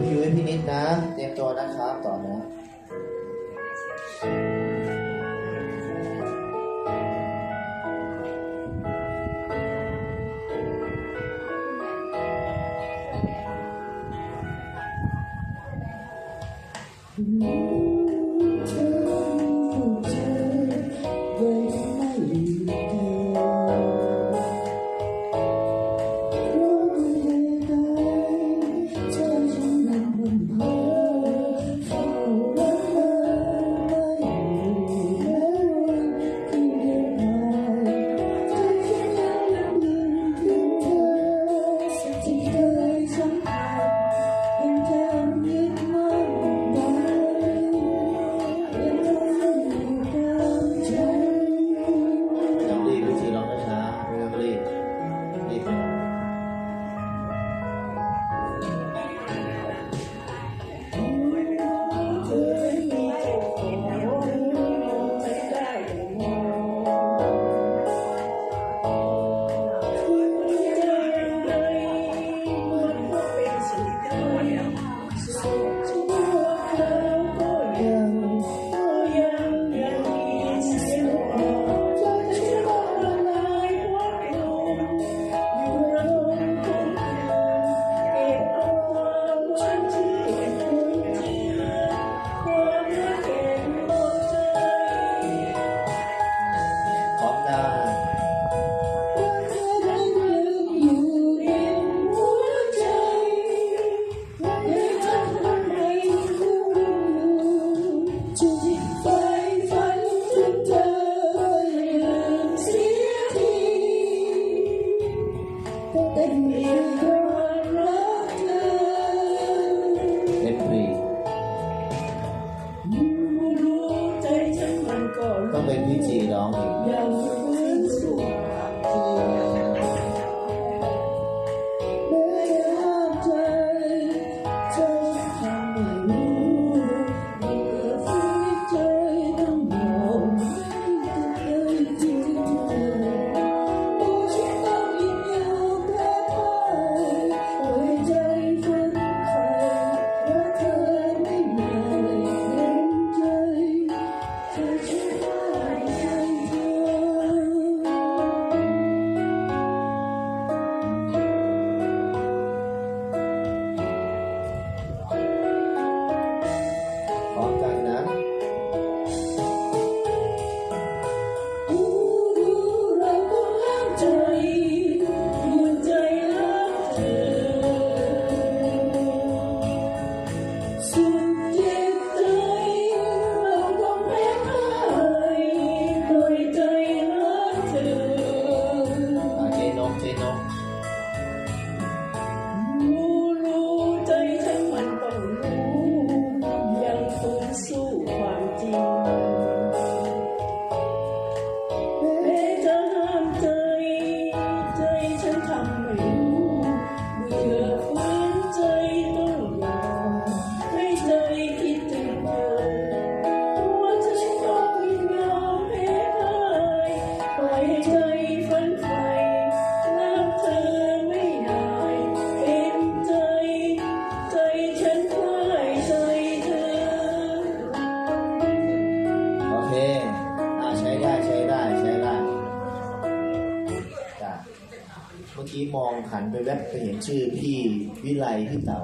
พี่ยุ้ยพี่นิดนะ เตรียมตัวนะครับ ต่อนะ嗯。 มองหันไปแวบไปเห็นชื่อพี่วิไลพี่เต่า